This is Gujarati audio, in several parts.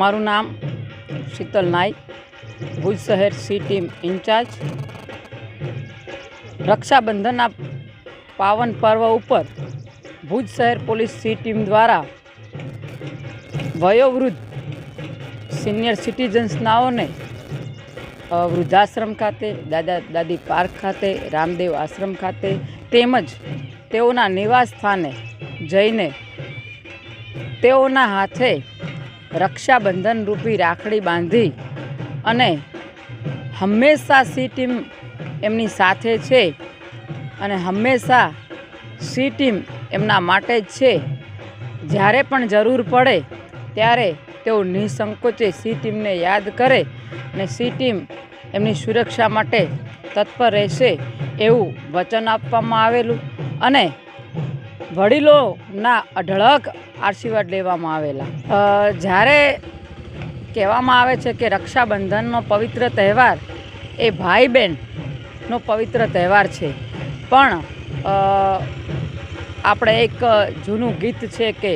મારું નામ શીતલ નાઈક ભુજ શહેર સી ટીમ ઇન્ચાર્જ. રક્ષાબંધનના પાવન પર્વ ઉપર ભુજ શહેર પોલીસ સી ટીમ દ્વારા વયોવૃદ્ધ સિનિયર સિટીઝન્સનાઓને વૃદ્ધાશ્રમ ખાતે, દાદા, દાદી પાર્ક ખાતે, રામદેવ આશ્રમ ખાતે તેમજ તેઓના નિવાસ સ્થાને જઈને તેઓના હાથે રક્ષાબંધન રૂપી રાખડી બાંધી અને હંમેશા સી ટીમ એમની સાથે છે અને હંમેશા સી ટીમ એમના માટે જ છે. જ્યારે પણ જરૂર પડે ત્યારે તેઓ નિસંકોચે સી ટીમને યાદ કરે અને સી ટીમ એમની સુરક્ષા માટે તત્પર રહેશે એવું વચન આપવામાં આવેલું અને વડીલોના અઢળક આશીર્વાદ લેવામાં આવેલા. જ્યારે કહેવામાં આવે છે કે રક્ષાબંધનનો પવિત્ર તહેવાર એ ભાઈ બહેનનો પવિત્ર તહેવાર છે. પણ આપણે એક જૂનું ગીત છે કે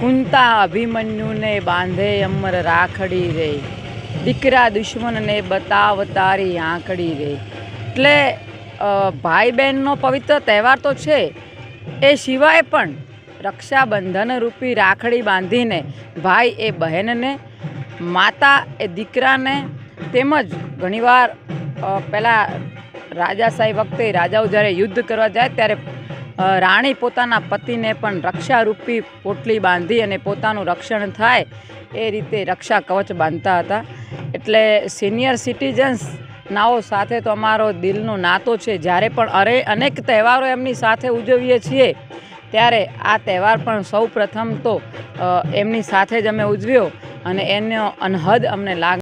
કુંતા અભિમન્યુને બાંધે અમર રાખડી રે. દીકરા દુશ્મનને બતાવ તારી આંકડી રે. એટલે ભાઈ બહેનનો પવિત્ર તહેવાર તો છે એ સિવાય પણ રક્ષાબંધન રૂપી રાખડી બાંધીને ભાઈ એ બહેનને, માતા એ દીકરાને તેમજ ઘણીવાર પહેલાં રાજાશાહી વખતે રાજાઓ જ્યારે યુદ્ધ કરવા જાય ત્યારે રાણી પોતાના પતિને પણ રક્ષારૂપી પોટલી બાંધી અને પોતાનું રક્ષણ થાય એ રીતે રક્ષા કવચ બાંધતા હતા. એટલે સિનિયર સિટીઝન્સ નાઓ સાથે તો અમારો દિલનો નાતો છે. જ્યારે પણ અરે અનેક તહેવારો એમની સાથે ઉજવીએ છીએ, ત્યારે આ તહેવાર પણ સૌ પ્રથમ તો એમની સાથે જ અમે ઉજવ્યો અને એનો અનહદ અમને લાગ